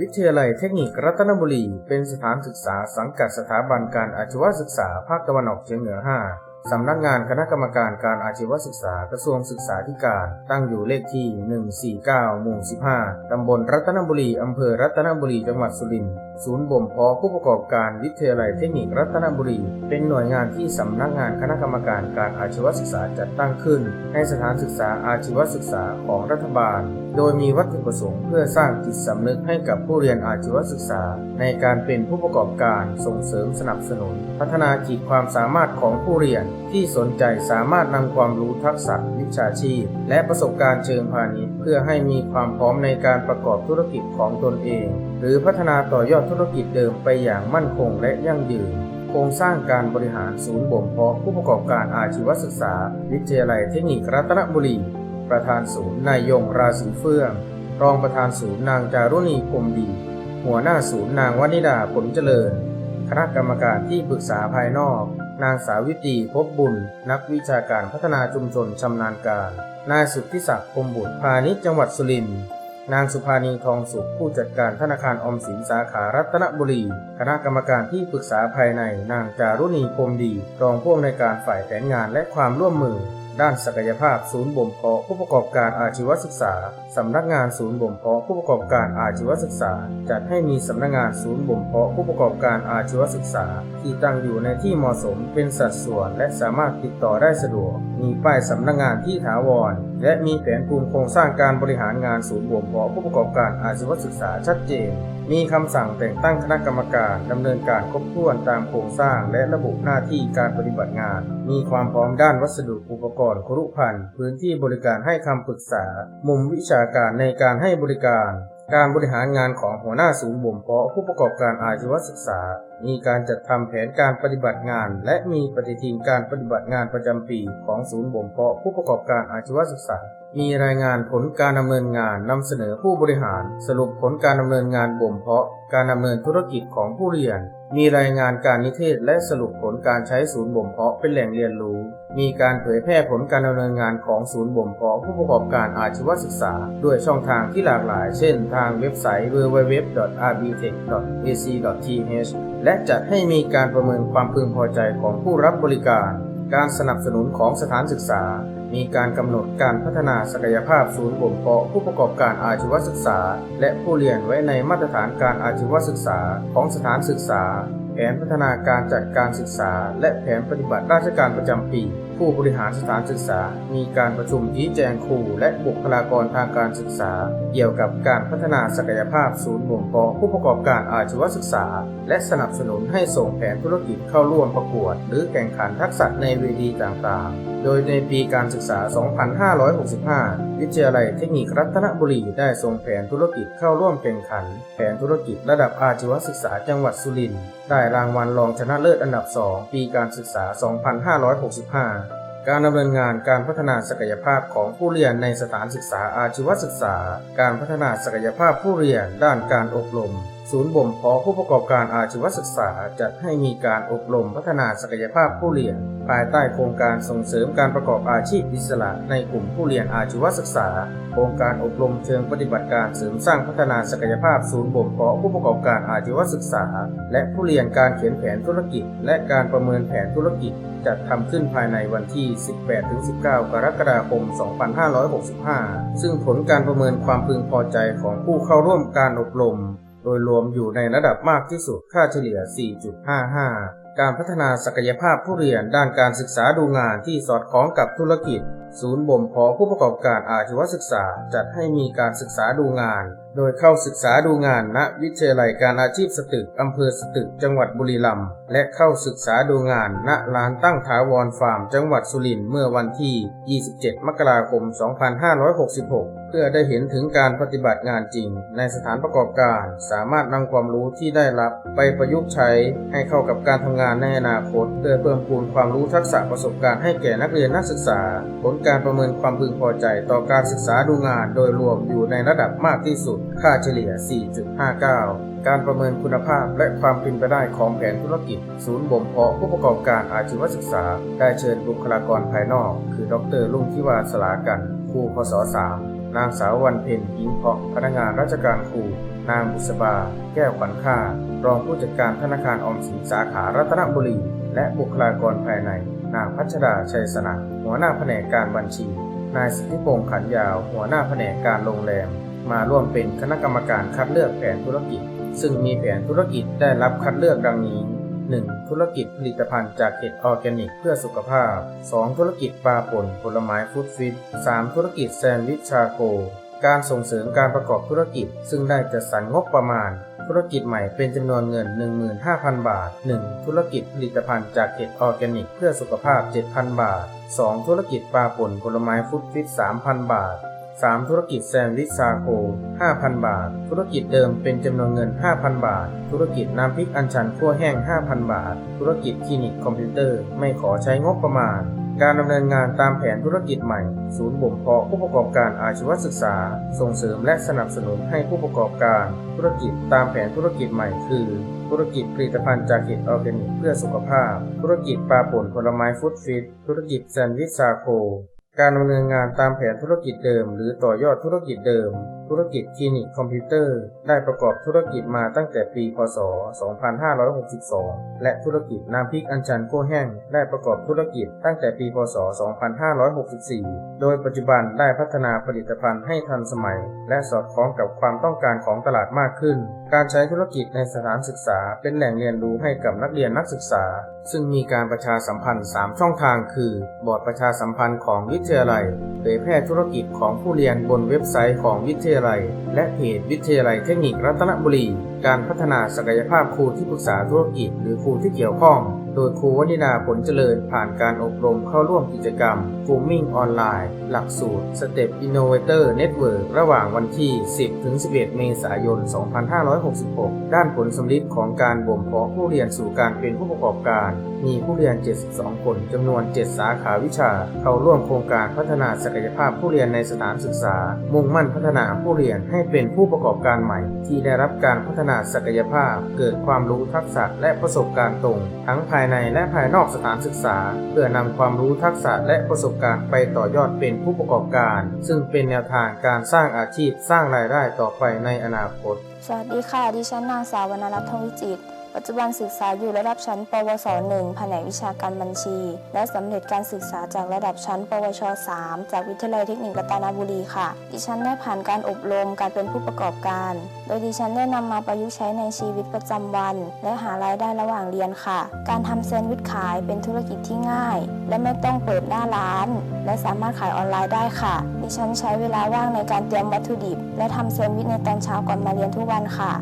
วิทยาลัยเทคนิครัตนบุรี เป็นสถานศึกษาสังกัดสถาบันการอาชีวศึกษาภาคตะวันออกเฉียงเหนือ 5 สำนักงานคณะกรรมการการอาชีวศึกษากระทรวงศึกษาธิการ ตั้งอยู่เลขที่ 149 หมู่ 15 ตำบลรัตนบุรี อำเภอรัตนบุรี จังหวัดสุรินทร์ ศูนย์บ่มเพาะผู้ประกอบการวิทยาลัยเทคนิครัตนบุรี เป็นหน่วยงานที่สำนักงานคณะกรรมการการอาชีวศึกษาจัดตั้งขึ้นให้สถานศึกษาอาชีวศึกษาของรัฐบาล โดยมีวัตถุประสงค์เพื่อสร้างจิตสำนึกให้กับผู้เรียนอาชีวศึกษา ในการเป็นผู้ประกอบการส่งเสริมสนับสนุน พัฒนาขีดความสามารถของผู้เรียน ที่สนใจสามารถนำความรู้ทักษะวิชาชีพ และประสบการณ์เชิงพาณิชย์ เพื่อให้มีความพร้อมในการประกอบธุรกิจของตนเอง หรือพัฒนาต่อยอดธุรกิจเดิมไปอย่างมั่นคงและยั่งยืน โครงสร้างการบริหารศูนย์บ่มเพาะผู้ประกอบการอาชีวศึกษา วิทยาลัยเทคนิครัตนบุรี ประธานศูนย์นายยงราศีเฟื่อง รองประธานศูนย์นางจารุณีพรมดี หัวหน้าศูนย์นางวนิดาผลเจริญ คณะกรรมการที่ปรึกษาภายนอก นางสาวิตรีพบบุญ นักวิชาการพัฒนาชุมชนชำนาญการ นายสุทธิศักดิ์พรมบุตรพาณิชย์จังหวัดสุรินทร์ นางสุภานีทองสุขผู้จัดการธนาคารอมสินสาขารัตนบุรี คณะกรรมการที่ปรึกษาภายในนางจารุณีพรมดี รองผู้อำนวยการฝ่ายแผนงานและความร่วมมือ ด้านศักยภาพศูนย์บ่มเพาะผู้ประกอบการอาชีวศึกษา สำนักงานศูนย์บ่มเพาะผู้ประกอบการอาชีวศึกษา จัดให้มีสำนักงานศูนย์บ่มเพาะผู้ประกอบการอาชีวศึกษา ที่ตั้งอยู่ในที่เหมาะสมเป็นสัดส่วนและสามารถติดต่อได้สะดวก มีป้ายสำนักงานที่ถาวร และมีแผนภูมิโครงสร้างการบริหารงานศูนย์บ่มเพาะผู้ประกอบการอาชีวศึกษาชัดเจน มีคำสั่งแต่งตั้งคณะกรรมการดำเนินการครบถ้วนตามโครงสร้าง และระบุหน้าที่การปฏิบัติงาน มีความพร้อมด้านวัสดุอุปกรณ์ครุภัณฑ์พื้นที่บริการให้คำปรึกษา มุมวิชาการในการให้บริการ การบริหารงานของหัวหน้าศูนย์บ่มเพาะผู้ประกอบการอาชีวศึกษา มีการจัดทำแผนการปฏิบัติงาน และมีปฏิทินการปฏิบัติงานประจำปีของศูนย์บ่มเพาะผู้ประกอบการอาชีวศึกษา มีรายงานผลการดำเนินงานนำเสนอผู้บริหาร สรุปผลการดำเนินงานบ่มเพาะ การดำเนินธุรกิจของผู้เรียน มีรายงานการนิเทศและสรุปผลการใช้ศูนย์บ่มเพาะเป็นแหล่งเรียนรู้ มีการเผยแพร่ผลการดำเนินงานของศูนย์บ่มเพาะผู้ประกอบการอาชีวศึกษา ด้วยช่องทางที่หลากหลาย เช่น ทางเว็บไซต์ www.rbtech.ac.th และจัดให้มีการประเมินความพึงพอใจของผู้รับบริการ การสนับสนุนของสถานศึกษา มีการกำหนดการพัฒนาศักยภาพศูนย์บ่มเพาะผู้ประกอบการอาชีวศึกษา และผู้เรียนไว้ในมาตรฐานการอาชีวศึกษาของสถานศึกษา แผนพัฒนาการจัดการศึกษา และแผนปฏิบัติราชการประจำปี ผู้บริหารสถานศึกษา มีการประชุมชี้แจงครูและบุคลากรทางการศึกษา เกี่ยวกับการพัฒนาศักยภาพศูนย์บ่มเพาะผู้ประกอบการอาชีวศึกษา และสนับสนุนให้ส่งแผนธุรกิจเข้าร่วมประกวด หรือแข่งขันทักษะในเวทีต่างๆ โดยในปีการศึกษา 2565 วิทยาลัยเทคนิครัตนบุรีได้ส่งแผนธุรกิจเข้าร่วมแข่งขัน แผนธุรกิจระดับอาชีวศึกษาจังหวัดสุรินทร์ได้รางวัลรองชนะเลิศอันดับ 2 ปีการศึกษา 2565 การดำเนินงานการพัฒนาศักยภาพของผู้เรียนในสถานศึกษาอาชีวศึกษา การพัฒนาศักยภาพผู้เรียนด้านการอบรม ศูนย์บ่มเพาะผู้ประกอบการอาชีวศึกษาจัดให้มีการอบรมพัฒนาศักยภาพผู้เรียน ภายใต้โครงการส่งเสริมการประกอบอาชีพอิสระ ในกลุ่มผู้เรียนอาชีวศึกษา โครงการอบรมเชิงปฏิบัติการเสริมสร้างพัฒนาศักยภาพศูนย์บ่มเพาะผู้ประกอบการอาชีวศึกษา และผู้เรียนการเขียนแผนธุรกิจ และการประเมินแผนธุรกิจ จัดทำขึ้นภายในวันที่ 18-19 กรกฎาคม 2565 ซึ่งผลการประเมินความพึงพอใจของผู้เข้าร่วมการอบรม โดยรวมอยู่ในระดับมากที่สุดค่าเฉลี่ย 4.55 การพัฒนาศักยภาพผู้เรียนด้านการศึกษาดูงานที่สอดคล้องกับธุรกิจ ศูนย์บ่มเพาะผู้ประกอบการอาชีวศึกษาจัดให้มีการศึกษาดูงาน โดยเข้าศึกษาดูงานณ วิทยาลัยการอาชีพสตึกอำเภอสตึกจังหวัดบุรีรัมย์และเข้าศึกษาดูงานณลานตั้งถาวรฟาร์ม จังหวัดสุรินทร์เมื่อวันที่ 27 มกราคม 2566 เพื่อได้เห็นถึงการปฏิบัติงานจริง ในสถานประกอบการ สามารถนำความรู้ที่ได้รับไปประยุกต์ใช้ให้เข้ากับการทำงานในอนาคตเพื่อเพิ่มพูนความรู้ทักษะประสบการณ์ให้แก่นักเรียนนักศึกษา ผลการประเมินความพึงพอใจต่อการศึกษาดูงาน โดยรวมอยู่ในระดับมากที่สุด ค่าเฉลี่ย 4.59การประเมินคุณภาพและความเป็นไปได้ของแผนธุรกิจ ศูนย์บ่มเพาะผู้ประกอบการอาชีวศึกษา ได้เชิญบุคลากรภายนอก คือ ดร ลุงทิวาสลากันครูพศ3 นางสาววันเพ็ญยิงเพาะพนักงานราชการครูนางบุษบา แก้วขวัญค่า รองผู้จัดการธนาคารออมสินสาขารัตนบุรี และบุคลากรภายใน นางพัชดาชัยสนะหัวหน้าแผนกการบัญชี นายสิทธิพงษ์ขันยาว หัวหน้าแผนกการโรงแรม มาร่วมเป็นคณะกรรมการคัดเลือกแผนธุรกิจ ซึ่งมีแผนธุรกิจได้รับคัดเลือกดังนี้ 1. ธุรกิจผลิตภัณฑ์จากเห็ดออร์แกนิกเพื่อสุขภาพ 2. ธุรกิจปลาป่นผลไม้ฟู้ดฟิต 3. ธุรกิจแซนด์วิชชาโก การส่งเสริมการประกอบธุรกิจ ซึ่งได้จัดสรรงบประมาณ ธุรกิจใหม่เป็นจำนวนเงิน 15,000 บาท 1. ธุรกิจผลิตภัณฑ์จากเห็ดออร์แกนิกเพื่อสุขภาพ 7,000 บาท 2. ธุรกิจปลาป่นผลไม้ฟู้ดฟิต 3,000 บาท 3. ธุรกิจแซนด์วิชซาโค 5,000 บาท ธุรกิจเดิมเป็นจำนวนเงิน 5,000 บาท ธุรกิจน้ำพริกอัญชันคั่วแห้ง 5,000 บาท ธุรกิจคลินิกคอมพิวเตอร์ ไม่ขอใช้งบประมาณ การดำเนินงานตามแผนธุรกิจใหม่ ศูนย์บ่มเพาะผู้ประกอบการอาชีวศึกษา ส่งเสริมและสนับสนุนให้ผู้ประกอบการ ธุรกิจตามแผนธุรกิจใหม่คือธุรกิจผลิตภัณฑ์จากเห็ดออร์แกนิกเพื่อสุขภาพ ธุรกิจปลาป่นผลไม้ฟู้ดฟิต ธุรกิจแซนด์วิชซาโค การดำเนินงานตามแผนธุรกิจเดิม หรือต่อยอดธุรกิจเดิม ธุรกิจคลินิกคอมพิวเตอร์ ได้ประกอบธุรกิจมาตั้งแต่ปี พศ 2562 และธุรกิจน้ำพริกอัญชันโก้แห้ง ได้ประกอบธุรกิจตั้งแต่ปี พศ 2564 โดยปัจจุบันได้พัฒนาผลิตภัณฑ์ให้ทันสมัย และสอดคล้องกับความต้องการของตลาดมากขึ้น การใช้ธุรกิจในสถานศึกษาเป็นแหล่งเรียนรู้ให้กับนักเรียนนักศึกษา ซึ่งมีการประชาสัมพันธ์ 3 ช่องทาง คือบอร์ดประชาสัมพันธ์ของวิทยาลัยเผยแพร่ธุรกิจของผู้เรียนบนเว็บไซต์ของวิทยาลัย และเพจวิทยาลัยเทคนิครัตนบุรี การพัฒนาศักยภาพครูที่ปรึกษาธุรกิจหรือครูที่เกี่ยวข้อง โดยครูวนิดาผลเจริญผ่านการอบรมเข้าร่วมกิจกรรม f o o m i n g ออนไลน์ หลักสูตร Step Innovator Network ระหว่างวันที่ 10 ถึง 11 เมษายน 2566 ด้านผลสำลิดของการบ่มเพาะผู้เรียนสู่การเป็นผู้ประกอบการ มีผู้เรียน 72 คนจำนวน 7 สาขาวิชา เข้าร่วมโครงการพัฒนาศักยภาพผู้เรียนในสถานศึกษา มุ่งมั่นพัฒนาผู้เรียนให้เป็นผู้ประกอบการใหม่ ที่ได้รับการพัฒนาศักยภาพ เกิดความรู้ทักษะและประสบการณ์ตรง ทั้งภายายในและภายนอกสถานศึกษา เพื่อนำความรู้ทักษะและประสบการณ์ไปต่อยอดเป็นผู้ประกอบการ ซึ่งเป็นแนวทางการสร้างอาชีพสร้างรายได้ต่อไปในอนาคต สวัสดีค่ะ ดิฉันนางสาววรรณรัตน์ทวิจิตร ปัจจุบันศึกษาอยู่ระดับชั้น ปวส 1 แผนกวิชาการบัญชี และสำเร็จการศึกษาจากระดับชั้น ปวช 3 จากวิทยาลัยเทคนิครัตนบุรีค่ะ ดิฉันได้ผ่านการอบรมการเป็นผู้ประกอบการ โดยดิฉันได้นำมาประยุกต์ใช้ในชีวิตประจำวัน และหารายได้ระหว่างเรียนค่ะ การทำแซนด์วิชขายเป็นธุรกิจที่ง่าย และไม่ต้องเปิดหน้าร้าน และสามารถขายออนไลน์ได้ค่ะ ดิฉันใช้เวลาว่างในการเตรียมวัตถุดิบ และทำแซนด์วิชในตอนเช้าก่อนมาเรียนทุกวันค่ะ